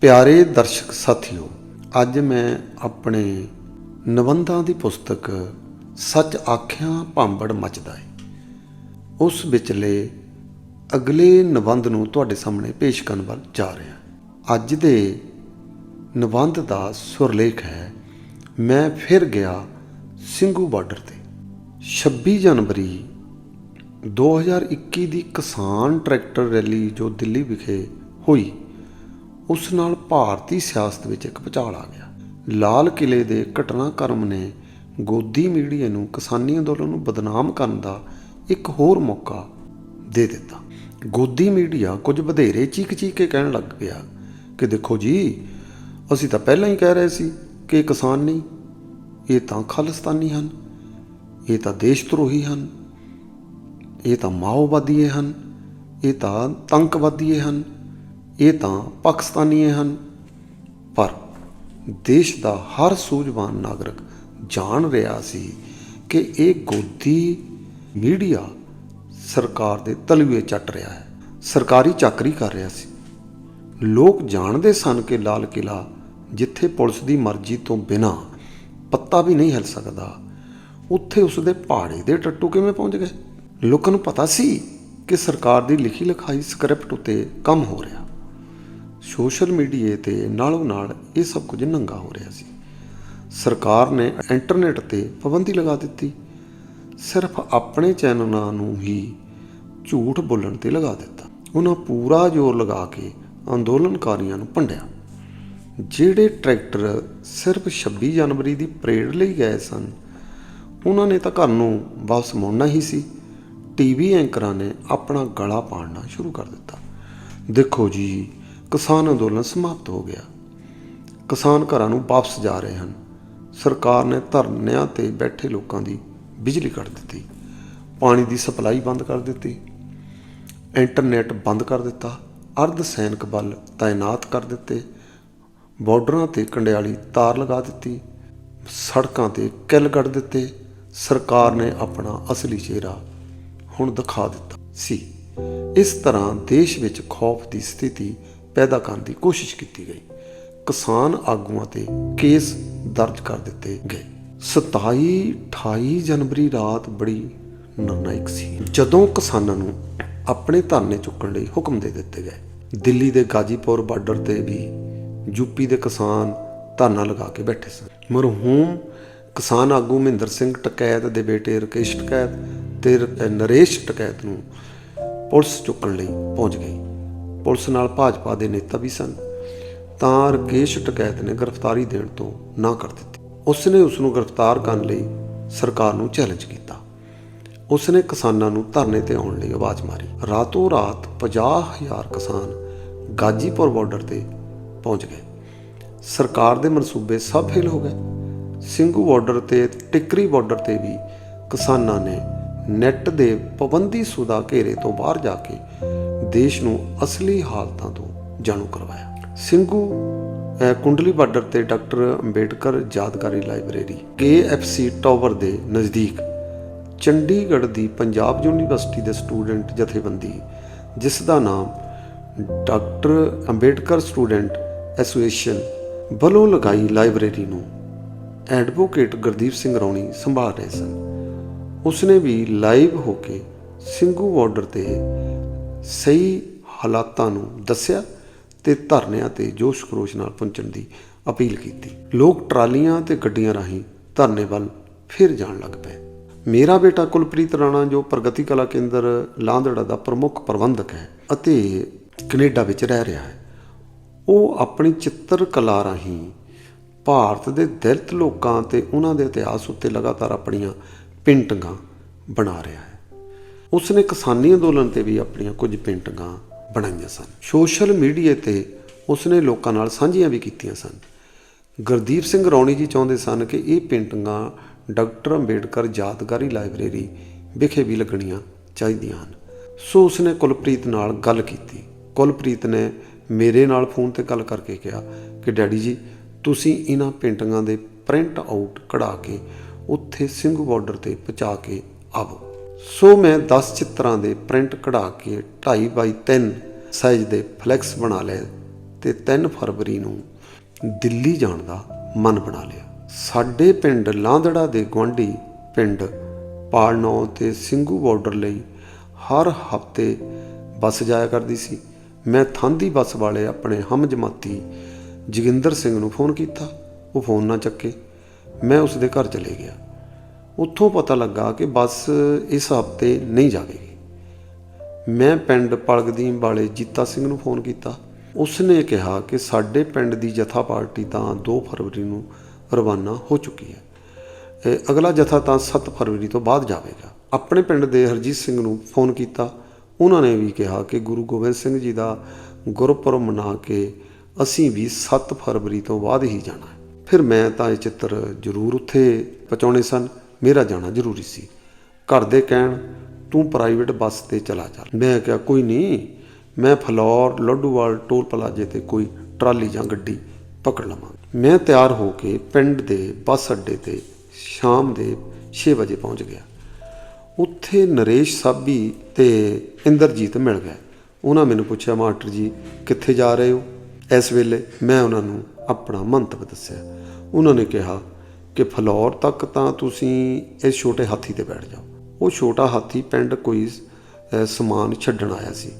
ਪਿਆਰੇ ਦਰਸ਼ਕ ਸਾਥੀਓ, ਅੱਜ ਮੈਂ ਆਪਣੇ ਨਿਬੰਧਾਂ ਦੀ ਪੁਸਤਕ ਸੱਚ ਆਖਿਆਂ ਭਾਂਬੜ ਮੱਚਦਾ ਏ। ਉਸ ਵਿਚਲੇ ਅਗਲੇ ਨਿਬੰਧ ਨੂੰ ਤੁਹਾਡੇ ਸਾਹਮਣੇ ਪੇਸ਼ ਕਰਨ ਵੱਲ ਜਾ ਰਿਹਾ। ਅੱਜ ਦੇ ਨਿਬੰਧ ਦਾ ਸੁਰਲੇਖ ਹੈ, ਮੈਂ ਫਿਰ ਗਿਆ ਸਿੰਘੂ ਬਾਰਡਰ ਤੇ। 26 ਜਨਵਰੀ 2021 ਦੀ ਕਿਸਾਨ ਟਰੈਕਟਰ ਰੈਲੀ ਜੋ ਦਿੱਲੀ ਵਿਖੇ ਹੋਈ ਉਸ ਨਾਲ ਭਾਰਤੀ ਸਿਆਸਤ ਵਿੱਚ ਇੱਕ ਭੁਚਾਲ ਆ ਗਿਆ। ਲਾਲ ਕਿਲੇ ਦੇ ਘਟਨਾਕ੍ਰਮ ਨੇ ਗੋਦੀ ਮੀਡੀਆ ਨੂੰ ਕਿਸਾਨੀ ਅੰਦੋਲਨ ਨੂੰ ਬਦਨਾਮ ਕਰਨ ਦਾ ਇੱਕ ਹੋਰ ਮੌਕਾ ਦੇ ਦਿੱਤਾ। ਗੋਦੀ ਮੀਡੀਆ ਕੁਝ ਵਧੇਰੇ ਚੀਕ ਚੀਕ ਕੇ ਕਹਿਣ ਲੱਗ ਪਿਆ ਕਿ ਦੇਖੋ ਜੀ, ਅਸੀਂ ਤਾਂ ਪਹਿਲਾਂ ਹੀ ਕਹਿ ਰਹੇ ਸੀ ਕਿ ਇਹ ਕਿਸਾਨ ਨਹੀਂ ਇਹ ਤਾਂ ਖਾਲਿਸਤਾਨੀ ਹਨ, ਇਹ ਤਾਂ ਦੇਸ਼ ਧਰੋਹੀ ਹਨ, ਇਹ ਤਾਂ ਮਾਓਵਾਦੀਏ ਹਨ, ਇਹ ਤਾਂ ਤੰਕਵਾਦੀਏ ਹਨ। ਇਹ ਤਾਂ ਪਾਕਿਸਤਾਨੀਏ ਹਨ। ਪਰ ਦੇਸ਼ ਦਾ ਹਰ ਸੂਝਵਾਨ ਨਾਗਰਿਕ ਜਾਣ ਰਿਹਾ ਸੀ ਕਿ ਇਹ ਗੋਦੀ ਮੀਡੀਆ ਸਰਕਾਰ ਦੇ ਤਲਵੇ ਚੱਟ ਰਿਹਾ ਹੈ। ਸਰਕਾਰੀ ਚਾਕਰੀ ਕਰ ਰਿਹਾ ਸੀ। ਲੋਕ ਜਾਣਦੇ ਸਨ ਕਿ ਲਾਲ ਕਿਲਾ ਜਿੱਥੇ ਪੁਲਿਸ ਦੀ ਮਰਜ਼ੀ ਤੋਂ ਬਿਨਾ ਪੱਤਾ ਵੀ ਨਹੀਂ ਹਿਲ ਸਕਦਾ, ਉੱਥੇ ਉਸ ਦੇ ਪਹਾੜੇ ਦੇ ਟੱਟੂ ਕਿਵੇਂ ਪਹੁੰਚ ਗਏ? ਲੋਕਾਂ ਨੂੰ ਪਤਾ ਸੀ ਕਿ ਸਰਕਾਰ ਦੀ ਲਿਖੀ ਲਿਖਾਈ ਸਕ੍ਰਿਪਟ ਉੱਤੇ ਕੰਮ ਹੋ ਰਿਹਾ। ਸੋਸ਼ਲ ਮੀਡੀਆ ਤੇ ਨਾਲੋਂ ਨਾਲ ਇਹ ਸਭ ਕੁਝ ਨੰਗਾ ਹੋ ਰਿਹਾ ਸੀ। ਸਰਕਾਰ ਨੇ ਇੰਟਰਨੈਟ ਤੇ ਪਾਬੰਦੀ ਲਗਾ ਦਿੱਤੀ। ਸਿਰਫ ਆਪਣੇ ਚੈਨਲਾਂ ਨੂੰ ਹੀ ਝੂਠ ਬੋਲਣ ਤੇ ਲਗਾ ਦਿੱਤਾ। ਉਹਨਾਂ ਪੂਰਾ ਜ਼ੋਰ ਲਗਾ ਕੇ ਅੰਦੋਲਨਕਾਰੀਆਂ ਨੂੰ ਭੰਡਿਆ। ਜਿਹੜੇ ਟਰੈਕਟਰ ਸਿਰਫ 26 ਜਨਵਰੀ ਦੀ ਪਰੇਡ ਲਈ ਗਏ ਸਨ, ਉਹਨਾਂ ਨੇ ਤਾਂ ਘਰ ਨੂੰ ਵਾਪਸ ਮੁੜਨਾ ਹੀ ਸੀ। ਟੀਵੀ ਐਂਕਰਾਂ ਨੇ ਆਪਣਾ ਗਲਾ ਪਾੜਨਾ ਸ਼ੁਰੂ ਕਰ ਦਿੱਤਾ। ਦੇਖੋ ਜੀ ਕਿਸਾਨ ਅੰਦੋਲਨ ਸਮਾਪਤ ਹੋ ਗਿਆ। ਕਿਸਾਨ ਘਰਾਂ ਨੂੰ ਵਾਪਸ ਜਾ ਰਹੇ ਹਨ। ਸਰਕਾਰ ਨੇ ਧਰਨਿਆਂ ਤੇ ਬੈਠੇ ਲੋਕਾਂ ਦੀ ਬਿਜਲੀ ਕੱਟ ਦਿੱਤੀ। ਪਾਣੀ ਦੀ ਸਪਲਾਈ ਬੰਦ ਕਰ ਦਿੱਤੀ। ਇੰਟਰਨੈਟ ਬੰਦ ਕਰ ਦਿੱਤਾ। ਅਰਧ ਸੈਨਿਕ ਬਲ ਤਾਇਨਾਤ ਕਰ ਦਿੱਤੇ। ਬਾਰਡਰਾਂ ਤੇ ਕੰਡਿਆਲੀ ਤਾਰ ਲਗਾ ਦਿੱਤੀ। ਸੜਕਾਂ ਤੇ ਕਿੱਲ ਕੱਢ ਦਿੱਤੇ। ਸਰਕਾਰ ਨੇ ਆਪਣਾ ਅਸਲੀ ਚਿਹਰਾ ਹੁਣ ਦਿਖਾ ਦਿੱਤਾ ਸੀ। ਇਸ ਤਰ੍ਹਾਂ ਦੇਸ਼ ਵਿੱਚ ਖੌਫ ਦੀ ਸਥਿਤੀ ਪੈਦਾ ਕਰਨ ਦੀ ਕੋਸ਼ਿਸ਼ ਕੀਤੀ ਗਈ। ਕਿਸਾਨ ਆਗੂਆਂ ਤੇ ਕੇਸ ਦਰਜ ਕਰ ਦਿੱਤੇ ਗਏ। 27 28 ਜਨਵਰੀ ਰਾਤ ਬੜੀ ਨਿਰਣਾਇਕ ਸੀ। ਜਦੋਂ ਕਿਸਾਨਾਂ ਨੂੰ ਆਪਣੇ ਧਰਨੇ ਚੁੱਕਣ ਲਈ ਹੁਕਮ ਦੇ ਦਿੱਤੇ ਗਏ, ਦਿੱਲੀ ਦੇ ਗਾਜੀਪੁਰ ਬਾਰਡਰ ਤੇ ਵੀ ਯੂਪੀ ਦੇ ਕਿਸਾਨ ਧਰਨਾ ਲਗਾ ਕੇ ਬੈਠੇ ਸਨ। ਮਰਹੂਮ ਕਿਸਾਨ ਆਗੂ ਮਹਿੰਦਰ ਸਿੰਘ ਟਕੈਤ ਦੇ ਬੇਟੇ ਰਕੇਸ਼ ਟਕੈਤ ਤੇ ਨਰੇਸ਼ ਟਕੈਤ ਨੂੰ ਪੁਲਿਸ ਚੁੱਕਣ ਲਈ ਪਹੁੰਚ ਗਈ ਪੁਲਿਸ ਨਾਲ ਭਾਜਪਾ ਦੇ ਨੇਤਾ ਵੀ ਸਨ। ਤਾਂ ਰਕੇਸ਼ ਟਕੈਤ ਨੇ ਗ੍ਰਿਫਤਾਰੀ ਦੇਣ ਤੋਂ ਨਾ ਕਰ ਦਿੱਤੀ। ਉਸ ਨੇ ਉਸ ਨੂੰ ਗ੍ਰਿਫਤਾਰ ਕਰਨ ਲਈ ਸਰਕਾਰ ਨੂੰ ਚੈਲੰਜ ਕੀਤਾ। ਉਸ ਨੇ ਕਿਸਾਨਾਂ ਨੂੰ ਧਰਨੇ ਤੇ ਆਉਣ ਲਈ ਆਵਾਜ਼ ਮਾਰੀ। ਰਾਤੋਂ ਰਾਤ 50000 ਕਿਸਾਨ ਗਾਜੀਪੁਰ ਬਾਰਡਰ ਤੇ ਪਹੁੰਚ ਗਏ। ਸਰਕਾਰ ਦੇ ਮਨਸੂਬੇ ਸਭ ਫੇਲ ਹੋ ਗਏ। ਸਿੰਘੂ ਬਾਰਡਰ ਤੇ ਟਿਕਰੀ ਬਾਰਡਰ ਤੇ ਵੀ ਕਿਸਾਨਾਂ ਨੇ ਨੈੱਟ ਦੇ ਪਾਬੰਦੀਸ਼ੁਦਾ ਘੇਰੇ ਤੋਂ ਬਾਹਰ ਜਾ ਕੇ ਦੇਸ਼ ਨੂੰ ਅਸਲੀ ਹਾਲਤਾਂ ਤੋਂ ਜਾਣੂ ਕਰਵਾਇਆ। ਸਿੰਘੂ ਕੁੰਡਲੀ ਬਾਰਡਰ ਤੇ ਡਾਕਟਰ ਅੰਬੇਡਕਰ ਯਾਦਗਾਰੀ ਲਾਇਬ੍ਰੇਰੀ KFC ਟਾਵਰ ਦੇ ਨਜ਼ਦੀਕ ਚੰਡੀਗੜ੍ਹ ਦੀ ਪੰਜਾਬ ਯੂਨੀਵਰਸਿਟੀ ਦੇ ਸਟੂਡੈਂਟ ਜਥੇਬੰਦੀ, ਜਿਸ ਦਾ ਨਾਮ ਡਾਕਟਰ ਅੰਬੇਡਕਰ ਸਟੂਡੈਂਟ ਐਸੋਸੀਏਸ਼ਨ ਵੱਲੋਂ ਲਗਾਈ ਲਾਇਬ੍ਰੇਰੀ ਨੂੰ ਐਡਵੋਕੇਟ ਗੁਰਦੀਪ ਸਿੰਘ ਰੌਣੀ ਸੰਭਾਲ ਰਹੇ ਸਨ। ਉਸਨੇ ਵੀ ਲਾਈਵ ਹੋ ਕੇ ਸਿੰਘੂ ਬਾਰਡਰ ਤੇ ਸਹੀ ਹਾਲਾਤਾਂ ਨੂੰ ਦੱਸਿਆ ਤੇ ਧਰਨਿਆਂ ਤੇ ਜੋਸ਼ ਖਰੋਸ਼ ਨਾਲ ਪਹੁੰਚਣ ਦੀ ਅਪੀਲ ਕੀਤੀ। ਲੋਕ ਟਰਾਲੀਆਂ ਤੇ ਗੱਡੀਆਂ ਰਾਹੀਂ ਧਰਨੇ ਵੱਲ ਫਿਰ ਜਾਣ ਲੱਗ ਪਏ। ਮੇਰਾ ਬੇਟਾ ਕੁਲਪ੍ਰੀਤ ਰਾਣਾ, ਜੋ ਪ੍ਰਗਤੀ ਕਲਾ ਕੇਂਦਰ ਲਾਂਦੜਾ ਦਾ ਪ੍ਰਮੁੱਖ ਪ੍ਰਬੰਧਕ ਹੈ ਅਤੇ ਕੈਨੇਡਾ ਵਿੱਚ ਰਹਿ ਰਿਹਾ ਹੈ, ਉਹ ਆਪਣੀ ਚਿੱਤਰ ਕਲਾ ਰਾਹੀਂ ਭਾਰਤ ਦੇ ਦਲਿਤ ਲੋਕਾਂ ਤੇ ਉਹਨਾਂ ਦੇ ਇਤਿਹਾਸ ਉੱਤੇ ਲਗਾਤਾਰ ਆਪਣੀਆਂ ਪੇਂਟਿੰਗਾਂ ਬਣਾ ਰਿਹਾ ਹੈ। ਉਸ ਨੇ ਕਿਸਾਨੀ ਅੰਦੋਲਨ ਤੇ ਵੀ ਆਪਣੀਆਂ ਕੁਝ ਪੇਂਟਿੰਗਾਂ ਬਣਾਈਆਂ ਸਨ। ਸੋਸ਼ਲ ਮੀਡੀਆ ਤੇ ਉਸ ਨੇ ਲੋਕਾਂ ਨਾਲ ਸਾਂਝੀਆਂ ਵੀ ਕੀਤੀਆਂ ਸਨ। ਗੁਰਦੀਪ ਸਿੰਘ ਰੌਣੀ ਜੀ ਚਾਹੁੰਦੇ ਸਨ ਕਿ ਇਹ ਪੇਂਟਿੰਗਾਂ ਡਾਕਟਰ ਅੰਬੇਡਕਰ ਯਾਦਗਾਰੀ ਲਾਇਬ੍ਰੇਰੀ ਵਿਖੇ ਵੀ ਲੱਗਣੀਆਂ ਚਾਹੀਦੀਆਂ ਹਨ। ਸੋ ਉਸ ਨੇ ਕੁਲਪ੍ਰੀਤ ਨਾਲ ਗੱਲ ਕੀਤੀ। ਕੁਲਪ੍ਰੀਤ ਨੇ ਮੇਰੇ ਨਾਲ ਫੋਨ ਤੇ ਗੱਲ ਕਰਕੇ ਕਿਹਾ ਕਿ, ਡੈਡੀ ਜੀ, ਤੁਸੀਂ ਇਹਨਾਂ ਪੇਂਟਿੰਗਾਂ ਦੇ ਪ੍ਰਿੰਟ ਆਊਟ ਕਢਾ ਕੇ ਉੱਥੇ ਸਿੰਘੂ ਬਾਰਡਰ ਤੇ ਪਹੁੰਚਾ ਕੇ ਆਵੋ। ਸੋ ਮੈਂ 10 ਚਿੱਤਰਾਂ ਦੇ ਪ੍ਰਿੰਟ ਕਢਾ ਕੇ 2.5 ਬਾਈ 3 ਸਾਈਜ਼ ਦੇ ਫਲੈਕਸ ਬਣਾ ਲਏ ਤੇ 3 ਫਰਵਰੀ ਨੂੰ ਦਿੱਲੀ ਜਾਣ ਦਾ ਮਨ ਬਣਾ ਲਿਆ। ਸਾਡੇ ਪਿੰਡ ਲਾਂਦੜਾ ਦੇ ਗੁਆਂਢੀ ਪਿੰਡ ਪਾਲਨੌ ਤੇ ਸਿੰਘੂ ਬਾਰਡਰ ਲਈ ਹਰ ਹਫ਼ਤੇ ਬੱਸ ਜਾਇਆ ਕਰਦੀ ਸੀ। ਮੈਂ ਥਾਂਦੀ ਬੱਸ ਵਾਲੇ ਆਪਣੇ ਹਮਜਮਾਤੀ ਜੋਗਿੰਦਰ ਸਿੰਘ ਨੂੰ ਫੋਨ ਕੀਤਾ। ਉਹ ਫੋਨ ਨਾ ਚੱਕੇ। ਮੈਂ ਉਸ ਦੇ ਘਰ ਚਲੇ ਗਿਆ। ਉੱਥੋਂ ਪਤਾ ਲੱਗਾ ਕਿ ਬੱਸ ਇਸ ਹਫ਼ਤੇ ਨਹੀਂ ਜਾਵੇਗੀ। ਮੈਂ ਪਿੰਡ ਪਲਗਦੀਮ ਵਾਲੇ ਜੀਤਾ ਸਿੰਘ ਨੂੰ ਫੋਨ ਕੀਤਾ। ਉਸ ਨੇ ਕਿਹਾ ਕਿ ਸਾਡੇ ਪਿੰਡ ਦੀ ਜਥਾ ਪਾਰਟੀ ਤਾਂ 2 ਫਰਵਰੀ ਨੂੰ ਰਵਾਨਾ ਹੋ ਚੁੱਕੀ ਹੈ। ਅਗਲਾ ਜਥਾ ਤਾਂ 7 ਫਰਵਰੀ ਤੋਂ ਬਾਅਦ ਜਾਵੇਗਾ। ਆਪਣੇ ਪਿੰਡ ਦੇ ਹਰਜੀਤ ਸਿੰਘ ਨੂੰ ਫੋਨ ਕੀਤਾ। ਉਹਨਾਂ ਨੇ ਵੀ ਕਿਹਾ ਕਿ ਗੁਰੂ ਗੋਬਿੰਦ ਸਿੰਘ ਜੀ ਦਾ ਗੁਰਪੁਰਬ ਮਨਾ ਕੇ ਅਸੀਂ ਵੀ 7 ਫਰਵਰੀ ਤੋਂ ਬਾਅਦ ਹੀ ਜਾਣਾ ਹੈ। ਫਿਰ ਮੈਂ ਤਾਂ ਇਹ ਚਿੱਤਰ ਜ਼ਰੂਰ ਉੱਥੇ ਪਹੁੰਚਾਉਣੇ ਸਨ। ਮੇਰਾ ਜਾਣਾ ਜ਼ਰੂਰੀ ਸੀ। ਘਰ ਦੇ ਕਹਿਣ, ਤੂੰ ਪ੍ਰਾਈਵੇਟ ਬੱਸ ਤੇ ਚਲਾ ਜਾ। ਮੈਂ ਕਿਹਾ, ਕੋਈ ਨਹੀਂ ਮੈਂ ਫਲੌਰ, ਲੱਡੂਵਾਲ, ਟੋਲ ਪਲਾਜੇ ਤੇ ਕੋਈ ਟਰਾਲੀ ਜਾਂ ਗੱਡੀ ਪਕੜ ਲਵਾਂ। ਮੈਂ ਤਿਆਰ ਹੋ ਕੇ ਪਿੰਡ ਦੇ ਬੱਸ ਅੱਡੇ ਤੇ ਸ਼ਾਮ ਦੇ 6 ਵਜੇ ਪਹੁੰਚ ਗਿਆ। ਉੱਥੇ ਨਰੇਸ਼ ਸਾਬੀ ਤੇ ਇੰਦਰਜੀਤ ਮਿਲ ਗਏ। ਉਹਨਾਂ ਮੈਨੂੰ ਪੁੱਛਿਆ, ਮਾਸਟਰ ਜੀ, ਕਿੱਥੇ ਜਾ ਰਹੇ ਹੋ? ਇਸ ਵੇਲੇ ਮੈਂ ਉਹਨਾਂ ਨੂੰ ਆਪਣਾ ਮੰਤਵ ਦੱਸਿਆ। ਉਹਨਾਂ ਨੇ ਕਿਹਾ ਕਿ ਫਲੌਰ ਤੱਕ ਤਾਂ ਤੁਸੀਂ ਇਸ ਛੋਟੇ ਹਾਥੀ ਤੇ ਬੈਠ ਜਾਓ। ਉਹ ਛੋਟਾ ਹਾਥੀ ਪਿੰਡ ਕੋਈ ਸਮਾਨ ਛੱਡਣ ਆਇਆ ਸੀ।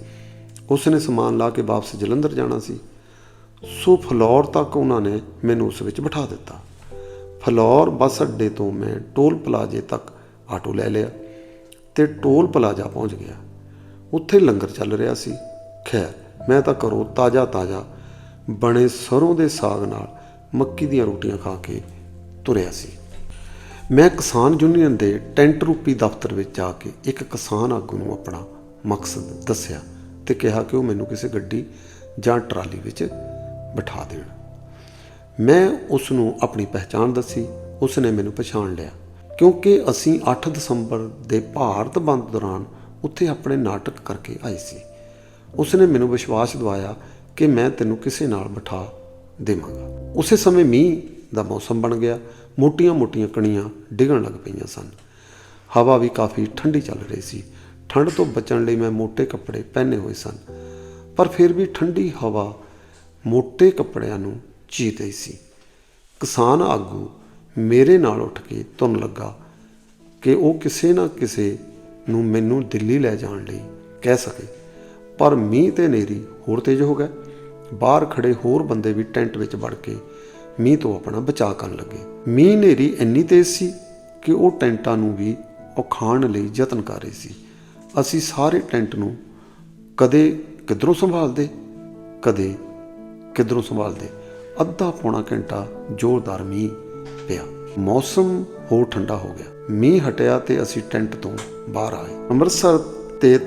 ਉਸ ਨੇ ਸਮਾਨ ਲਾ ਕੇ ਵਾਪਸ ਜਲੰਧਰ ਜਾਣਾ ਸੀ। ਸੋ ਫਲੌਰ ਤੱਕ ਉਹਨਾਂ ਨੇ ਮੈਨੂੰ ਉਸ ਵਿੱਚ ਬਿਠਾ ਦਿੱਤਾ। ਫਲੌਰ ਬੱਸ ਅੱਡੇ ਤੋਂ ਮੈਂ ਟੋਲ ਪਲਾਜ਼ੇ ਤੱਕ ਆਟੋ ਲੈ ਲਿਆ ਤੇ ਟੋਲ ਪਲਾਜ਼ਾ ਪਹੁੰਚ ਗਿਆ। ਉੱਥੇ ਲੰਗਰ ਚੱਲ ਰਿਹਾ ਸੀ। ਖੈਰ, ਮੈਂ ਤਾਂ ਕਰੋ ਤਾਜ਼ਾ ਤਾਜ਼ਾ ਬਣੇ ਸਰੋਂ ਦੇ ਸਾਗ ਨਾਲ ਮੱਕੀ ਦੀਆਂ ਰੋਟੀਆਂ ਖਾ ਕੇ ਤੁਰਿਆ ਸੀ। ਮੈਂ ਕਿਸਾਨ ਯੂਨੀਅਨ ਦੇ ਟੈਂਟ ਰੂਪੀ ਦਫ਼ਤਰ ਵਿੱਚ ਜਾ ਕੇ ਇੱਕ ਕਿਸਾਨ ਆਗੂ ਨੂੰ ਆਪਣਾ ਮਕਸਦ ਦੱਸਿਆ ਤੇ ਕਿਹਾ ਕਿ ਉਹ ਮੈਨੂੰ ਕਿਸੇ ਗੱਡੀ ਜਾਂ ਟਰਾਲੀ ਵਿੱਚ ਬਿਠਾ ਦੇਣ। ਮੈਂ ਉਸ ਨੂੰ ਆਪਣੀ ਪਹਿਚਾਣ ਦੱਸੀ, ਉਸ ਨੇ ਮੈਨੂੰ ਪਛਾਣ ਲਿਆ। ਕਿਉਂਕਿ ਅਸੀਂ 8 ਦਸੰਬਰ ਦੇ ਭਾਰਤ ਬੰਦ ਦੌਰਾਨ ਉੱਥੇ ਆਪਣੇ ਨਾਟਕ ਕਰਕੇ ਆਏ ਸੀ। ਉਸ ਨੇ ਮੈਨੂੰ ਵਿਸ਼ਵਾਸ ਦਿਵਾਇਆ ਕਿ ਮੈਂ ਤੈਨੂੰ ਕਿਸੇ ਨਾਲ ਬਿਠਾ ਦੇਵਾਂਗਾ। ਉਸੇ ਸਮੇਂ ਮੀਂਹ ਦਾ ਮੌਸਮ ਬਣ ਗਿਆ। ਮੋਟੀਆਂ-ਮੋਟੀਆਂ ਕਣੀਆਂ ਡਿੱਗਣ ਲੱਗ ਪਈਆਂ ਸਨ। ਹਵਾ ਵੀ ਕਾਫੀ ਠੰਡੀ ਚੱਲ ਰਹੀ ਸੀ। ਠੰਡ ਤੋਂ ਬਚਣ ਲਈ ਮੈਂ ਮੋٹے ਕੱਪੜੇ ਪਹਿਨੇ ਹੋਏ ਸਨ। ਪਰ ਫਿਰ ਵੀ ਠੰਡੀ ਹਵਾ ਮੋٹے ਕੱਪੜਿਆਂ ਨੂੰ ਚੀਤ ਰਹੀ ਸੀ। ਕਿਸਾਨ ਆਗੂ ਮੇਰੇ ਨਾਲ ਉੱਠ ਕੇ ਤੁਰਨ ਲੱਗਾ ਕਿ ਉਹ ਕਿਸੇ ਨਾ ਕਿਸੇ ਨੂੰ ਮੈਨੂੰ ਦਿੱਲੀ ਲੈ ਜਾਣ ਲਈ ਕਹਿ ਸਕੇ। ਪਰ ਮੀਂਹ ਤੇ ਨੇਰੀ ਹੋਰ ਤੇਜ਼ ਹੋ ਗਿਆ ਬਾਹਰ ਖੜੇ ਹੋਰ ਬੰਦੇ ਵੀ ਟੈਂਟ ਵਿੱਚ ਵੜ ਕੇ ਮੀਂਹ ਤੋਂ ਆਪਣਾ ਬਚਾਅ ਕਰਨ ਲੱਗੇ। ਮੀਂਹ ਨੇਰੀ ਇੰਨੀ ਤੇਜ਼ ਸੀ ਕਿ ਉਹ ਟੈਂਟਾਂ ਨੂੰ ਵੀ ਉਖਾਣ ਲਈ ਯਤਨ ਕਰ ਰਹੀ ਸੀ। ਅਸੀਂ ਸਾਰੇ ਟੈਂਟ ਨੂੰ ਕਦੇ ਕਿੱਧਰੋਂ ਸੰਭਾਲਦੇ, ਕਦੇ ਕਿੱਧਰੋਂ ਸੰਭਾਲਦੇ। ਅੱਧਾ ਪੌਣਾ ਘੰਟਾ ਜ਼ੋਰਦਾਰ ਮੀਂਹ ਪਿਆ। ਮੌਸਮ ਹੋਰ ਠੰਡਾ ਹੋ ਗਿਆ। ਮੀਂਹ ਹਟਿਆ ਤੇ ਅਸੀਂ ਟੈਂਟ ਤੋਂ ਬਾਹਰ ਆਏ। ਅੰਮ੍ਰਿਤਸਰ ਤੇ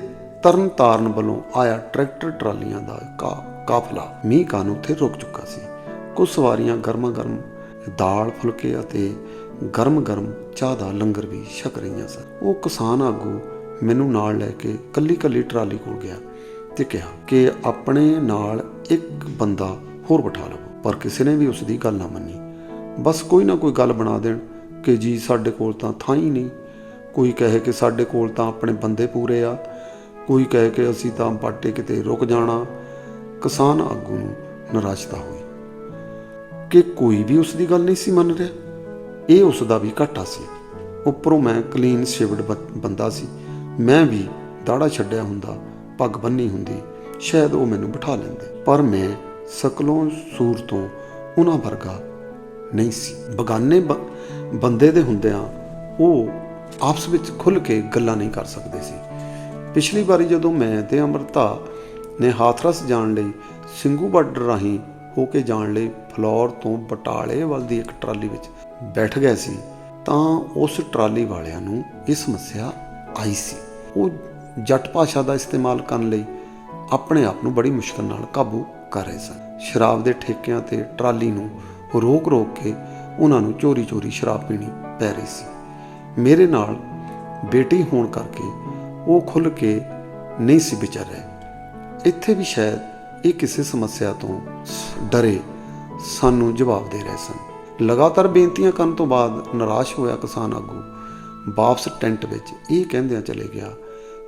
ਤਰਨਤਾਰਨ ਵੱਲੋਂ ਆਇਆ ਟਰੈਕਟਰ ਟਰਾਲੀਆਂ ਦਾ ਕਾ ਕਾਫਲਾ। ਮੀਂਹ ਕਾਰਨ ਉੱਥੇ ਰੁਕ ਚੁੱਕਾ ਸੀ। ਕੁਝ ਸਵਾਰੀਆਂ ਗਰਮਾ ਗਰਮ ਦਾਲ, ਫੁਲਕੇ ਅਤੇ ਗਰਮ ਗਰਮ ਚਾਹ ਦਾ ਲੰਗਰ ਵੀ ਛਕ ਰਹੀਆਂ ਸਨ। ਉਹ ਕਿਸਾਨ ਆਗੂ ਮੈਨੂੰ ਨਾਲ ਲੈ ਕੇ ਕੱਲੀ ਕੱਲੀ ਟਰਾਲੀ ਕੋਲ ਗਿਆ ਤੇ ਕਿਹਾ ਕਿ ਆਪਣੇ ਨਾਲ ਇੱਕ ਬੰਦਾ ਹੋਰ ਬਿਠਾ ਲਵੋ, ਪਰ ਕਿਸੇ ਨੇ ਵੀ ਉਸ ਦੀ ਗੱਲ ਨਾ ਮੰਨੀ। ਬਸ ਕੋਈ ਨਾ ਕੋਈ ਗੱਲ ਬਣਾ ਦੇਣ ਕਿ ਜੀ ਸਾਡੇ ਕੋਲ ਤਾਂ ਥਾਂ ਹੀ ਨਹੀਂ। ਕੋਈ ਕਹੇ ਕਿ ਸਾਡੇ ਕੋਲ ਤਾਂ ਆਪਣੇ ਬੰਦੇ ਪੂਰੇ ਆ। ਕੋਈ ਕਹੇ ਕਿ ਅਸੀਂ ਤਾਂ ਬਾਟੇ ਕਿਤੇ ਰੁਕ ਜਾਣਾ। ਕਿਸਾਨ ਆਗੂ ਨੂੰ ਨਿਰਾਸ਼ਤਾ ਹੋਈ ਕਿ ਕੋਈ ਵੀ ਉਸ ਦੀ ਗੱਲ ਨਹੀਂ ਸੀ ਮੰਨ ਰਿਹਾ। ਇਹ ਉਸ ਦਾ ਵੀ ਘਾਟਾ ਸੀ। ਉੱਪਰੋਂ ਮੈਂ ਕਲੀਨ ਸ਼ੇਵਡ ਬੰਦਾ ਸੀ। ਮੈਂ ਵੀ ਦਾੜਾ ਛੱਡਿਆ ਹੁੰਦਾ, ਪੱਗ ਬੰਨੀ ਹੁੰਦੀ, ਸ਼ਾਇਦ ਉਹ ਮੈਨੂੰ ਬਿਠਾ ਲੈਂਦੇ। ਪਰ ਮੈਂ ਸਕਲੋਂ ਸੂਰ ਤੋਂ ਉਹਨਾਂ ਵਰਗਾ ਨਹੀਂ ਸੀ। ਬਗਾਨੇ ਬ- ਬੰਦੇ ਦੇ ਹੁੰਦਿਆਂ ਉਹ ਆਪਸ ਵਿੱਚ ਖੁੱਲ ਕੇ ਗੱਲਾਂ ਨਹੀਂ ਕਰ ਸਕਦੇ ਸੀ। ਪਿਛਲੀ ਵਾਰੀ ਜਦੋਂ ਮੈਂ ਤੇ ਅਮਰਤਾ ਨੇ ਹਾਥਰਸ ਜਾਣ ਲਈ ਸਿੰਘੂ ਬਾਰਡਰ ਰਾਹੀਂ ਹੋ ਕੇ ਜਾਣ ਲਈ ਫਲੌਰ ਤੋਂ ਬਟਾਲੇ ਵੱਲ ਦੀ ਇੱਕ ਟਰਾਲੀ ਵਿੱਚ ਬੈਠ ਗਏ ਸੀ, ਤਾਂ ਉਸ ਟਰਾਲੀ ਵਾਲਿਆਂ ਨੂੰ ਇਹ ਸਮੱਸਿਆ ਆਈ ਸੀ। ਉਹ ਜੱਟ ਭਾਸ਼ਾ ਦਾ ਇਸਤੇਮਾਲ ਕਰਨ ਲਈ ਆਪਣੇ ਆਪ ਨੂੰ ਬੜੀ ਮੁਸ਼ਕਲ ਨਾਲ ਕਾਬੂ ਕਰ ਰਹੇ ਸਨ। ਸ਼ਰਾਬ ਦੇ ਠੇਕਿਆਂ ਤੇ ਟਰਾਲੀ ਨੂੰ ਰੋਕ ਰੋਕ ਕੇ ਉਹਨਾਂ ਨੂੰ ਚੋਰੀ-ਚੋਰੀ ਸ਼ਰਾਬ ਪੀਣੀ ਪੈ ਰਹੀ ਸੀ। ਮੇਰੇ ਨਾਲ ਬੇਟੀ ਹੋਣ ਕਰਕੇ ਉਹ ਖੁੱਲ ਕੇ ਨਹੀਂ ਸੀ ਵਿਚਰ। ਰਹੇ ਇੱਥੇ ਵੀ ਸ਼ਾਇਦ ਇਹ ਕਿਸੇ ਸਮੱਸਿਆ ਤੋਂ ਡਰੇ, ਸਾਨੂੰ ਜਵਾਬ ਦੇ ਰਹੇ ਸਨ। ਲਗਾਤਾਰ ਬੇਨਤੀਆਂ ਕਰਨ ਤੋਂ ਬਾਅਦ ਨਿਰਾਸ਼ ਹੋਇਆ ਕਿਸਾਨ ਆਗੂ ਵਾਪਸ ਟੈਂਟ ਵਿੱਚ ਇਹ ਕਹਿੰਦਿਆਂ ਚਲੇ ਗਿਆ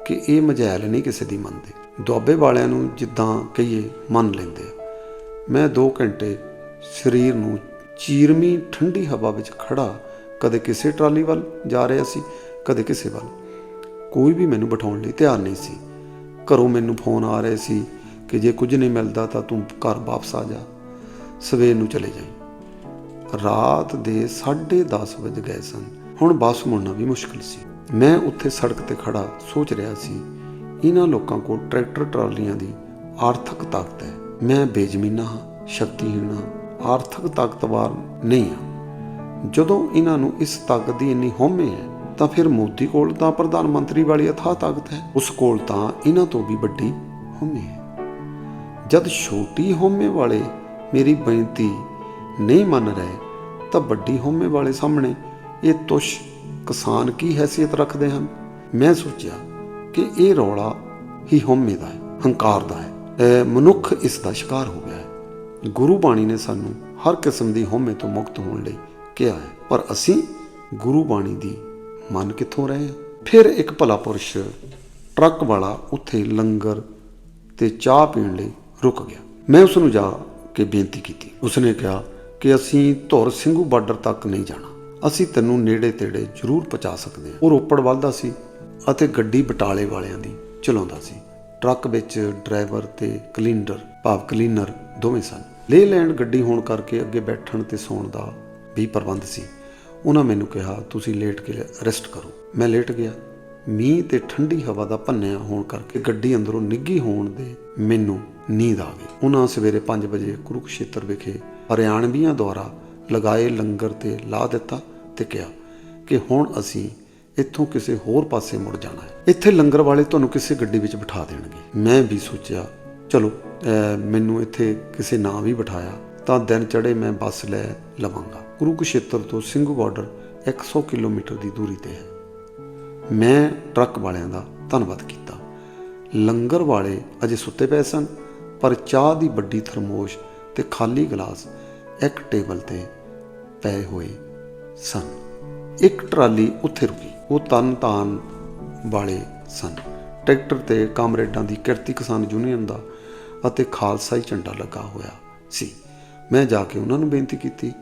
ਕਿ ਇਹ ਮਜ਼ੈਲ ਨਹੀਂ ਕਿਸੇ ਦੀ ਮੰਨਦੇ। ਦੁਆਬੇ ਵਾਲਿਆਂ ਨੂੰ ਜਿੱਦਾਂ ਕਹੀਏ ਮੰਨ ਲੈਂਦੇ ਮੈਂ 2 ਘੰਟੇ ਸਰੀਰ ਨੂੰ ਚੀਰਮੀ ਠੰਡੀ ਹਵਾ ਵਿੱਚ ਖੜਾ ਕਦੇ ਕਿਸੇ ਟਰਾਲੀ ਵੱਲ ਜਾ ਰਿਹਾ ਸੀ, ਕਦੇ ਕਿਸੇ ਵੱਲ। ਕੋਈ ਵੀ ਮੈਨੂੰ ਬਿਠਾਉਣ ਲਈ ਤਿਆਰ ਨਹੀਂ ਸੀ। ਘਰੋਂ ਮੈਨੂੰ ਫੋਨ ਆ ਰਹੇ ਸੀ ਕਿ ਜੇ ਕੁਝ ਨਹੀਂ ਮਿਲਦਾ ਤਾਂ ਤੂੰ ਘਰ ਵਾਪਸ ਆ ਜਾ। ਸਵੇਰ ਨੂੰ ਚਲੇ ਜਾਈਂ। ਰਾਤ ਦੇ 10:30 ਵਜੇ ਗਏ ਸਨ। ਹੁਣ ਬੱਸ ਮੁੜਨਾ ਵੀ ਮੁਸ਼ਕਲ ਸੀ। ਮੈਂ ਉੱਥੇ ਸੜਕ ਤੇ ਖੜਾ ਸੋਚ ਰਿਹਾ ਸੀ, ਇਹਨਾਂ ਲੋਕਾਂ ਕੋਲ ਟਰੈਕਟਰ ਟਰਾਲੀਆਂ ਦੀ ਆਰਥਿਕ ਤਾਕਤ ਹੈ। ਮੈਂ ਬੇਜ਼ਮੀਨਾ ਹਾਂ, ਸ਼ਕਤੀਹੀਣ ਹਾਂ, ਆਰਥਿਕ ਤਾਕਤਵਾਰ ਨਹੀਂ ਹਾਂ। ਜਦੋਂ ਇਹਨਾਂ ਨੂੰ ਇਸ ਤਾਕਤ ਦੀ ਇੰਨੀ ਹਉਮੈ ਹੈ ਤਾਂ ਫਿਰ ਮੋਦੀ ਕੋਲ ਤਾਂ ਪ੍ਰਧਾਨ ਮੰਤਰੀ ਵਾਲੀ ਅਥਾਹ ਤਾਕਤ ਹੈ। ਉਸ ਕੋਲ ਤਾਂ ਇਹਨਾਂ ਤੋਂ ਵੀ ਵੱਡੀ ਹਉਮੈ ਹੈ। ਜਦ ਛੋਟੀ ਹਉਮੈ ਵਾਲੇ ਮੇਰੀ ਬੇਨਤੀ ਨਹੀਂ ਮੰਨ ਰਹੇ, ਤਾਂ ਵੱਡੀ ਹਉਮੈ ਵਾਲੇ ਸਾਹਮਣੇ ਇਹ ਤੁਸ਼ ਕਿਸਾਨ ਕੀ ਹੈਸੀਅਤ ਰੱਖਦੇ ਹਨ? ਮੈਂ ਸੋਚਿਆ ਕਿ ਇਹ ਰੌਲਾ ਹੀ ਹਉਮੈ ਦਾ ਹੈ, ਹੰਕਾਰ ਦਾ ਹੈ। ਮਨੁੱਖ ਇਸ ਦਾ ਸ਼ਿਕਾਰ ਹੋ ਗਿਆ ਹੈ। ਗੁਰੂ ਬਾਣੀ ਨੇ ਸਾਨੂੰ ਹਰ ਕਿਸਮ ਦੀ ਹਉਮੈ ਤੋਂ ਮੁਕਤ ਹੋਣ ਲਈ ਕਿਹਾ ਹੈ। ਪਰ ਅਸੀਂ ਗੁਰੂ ਬਾਣੀ ਦੀ ਮੰਨ ਕਿੱਥੋਂ ਰਹੇ ਹਾਂ ਫਿਰ ਇੱਕ ਭਲਾ ਪੁਰਸ਼ ਟਰੱਕ ਵਾਲਾ ਉੱਥੇ ਲੰਗਰ ਤੇ ਚਾਹ ਪੀਣ ਲਈ ਰੁਕ ਗਿਆ। ਮੈਂ ਉਸ ਨੂੰ ਜਾ ਕੇ ਬੇਨਤੀ ਕੀਤੀ। ਉਸਨੇ ਕਿਹਾ ਕਿ ਅਸੀਂ ਧੁਰ ਸਿੰਘੂ ਬਾਰਡਰ ਤੱਕ ਨਹੀਂ ਜਾਣਾ। ਅਸੀਂ ਤੈਨੂੰ ਨੇੜੇ ਤੇੜੇ ਜ਼ਰੂਰ ਪਹੁੰਚਾ ਸਕਦੇ ਹਾਂ। ਉਹ ਰੋਪੜ ਵੱਲ ਦਾ ਸੀ ਅਤੇ ਗੱਡੀ ਬਟਾਲੇ ਵਾਲਿਆਂ ਦੀ ਚਲਾਉਂਦਾ ਸੀ। ਟਰੱਕ ਵਿੱਚ ਡਰਾਈਵਰ ਤੇ ਕਲੀਨਰ, ਭਾਵ ਕਲੀਨਰ ਦੋਵੇਂ ਸਨ। ਲੇਲੈਂਡ ਗੱਡੀ ਹੋਣ ਕਰਕੇ ਅੱਗੇ ਬੈਠਣ ਤੇ ਸੌਣ ਦਾ ਵੀ ਪ੍ਰਬੰਧ ਸੀ। ਉਹਨਾਂ ਮੈਨੂੰ ਕਿਹਾ, ਤੁਸੀਂ ਲੇਟ ਕੇ ਰੈਸਟ ਕਰੋ। ਮੈਂ ਲੇਟ ਗਿਆ। ਮੀਂਹ ਤੇ ਠੰਡੀ ਹਵਾ ਦਾ ਭੰਨਿਆ ਹੋਣ ਕਰਕੇ ਗੱਡੀ ਅੰਦਰੋਂ ਨਿੱਗੀ ਹੋਣ ਦੇ ਮੈਨੂੰ ਨੀਂਦ ਆ ਗਈ। ਉਹਨਾਂ ਸਵੇਰੇ 5 ਵਜੇ ਕੁਰੂਕਸ਼ੇਤਰ ਵਿਖੇ ਹਰਿਆਣਵੀਆਂ ਦੁਆਰਾ ਲਗਾਏ ਲੰਗਰ ਤੇ ਲਾ ਦਿੱਤਾ ਤੇ ਕਿਹਾ ਕਿ ਹੁਣ ਅਸੀਂ ਇੱਥੋਂ ਕਿਸੇ ਹੋਰ ਪਾਸੇ ਮੁੜ ਜਾਣਾ ਹੈ। ਇੱਥੇ ਲੰਗਰ ਵਾਲੇ ਤੁਹਾਨੂੰ ਕਿਸੇ ਗੱਡੀ ਵਿੱਚ ਬਿਠਾ ਦੇਣਗੇ। ਮੈਂ ਵੀ ਸੋਚਿਆ, ਚਲੋ ਮੈਨੂੰ ਇੱਥੇ ਕਿਸੇ ਨਾਂ ਵੀ ਬਿਠਾਇਆ ਤਾਂ ਦਿਨ ਚੜੇ ਮੈਂ ਬੱਸ ਲੈ ਲਵਾਂਗਾ। ਕੁਰੂਕਸ਼ੇਤਰ ਤੋਂ ਸਿੰਘੂ ਬਾਰਡਰ 100 ਕਿਲੋਮੀਟਰ ਦੀ ਦੂਰੀ ਤੇ ਹੈ। ਮੈਂ ਟਰੱਕ ਵਾਲਿਆਂ ਦਾ ਧੰਨਵਾਦ ਕੀਤਾ। ਲੰਗਰ ਵਾਲੇ ਅਜੇ ਸੁੱਤੇ ਪਏ ਸਨ, ਪਰ ਚਾਹ ਦੀ ਵੱਡੀ ਥਰਮੋਸ਼ ਤੇ ਖਾਲੀ ਗਲਾਸ ਇੱਕ ਟੇਬਲ ਤੇ ਪਏ ਹੋਏ ਸਨ। ਇੱਕ ਟਰਾਲੀ ਉੱਥੇ ਰੁਕੀ। ਉਹ ਤਨ ਤਾਨ ਵਾਲੇ ਸਨ। ਟਰੈਕਟਰ ਤੇ ਕਾਮਰੇਡਾਂ ਦੀ ਕਿਰਤੀ ਕਿਸਾਨ ਯੂਨੀਅਨ ਦਾ ਅਤੇ ਖਾਲਸਾਈ ਝੰਡਾ ਲੱਗਾ ਹੋਇਆ ਸੀ। ਮੈਂ ਜਾ ਕੇ ਉਹਨਾਂ ਨੂੰ ਬੇਨਤੀ ਕੀਤੀ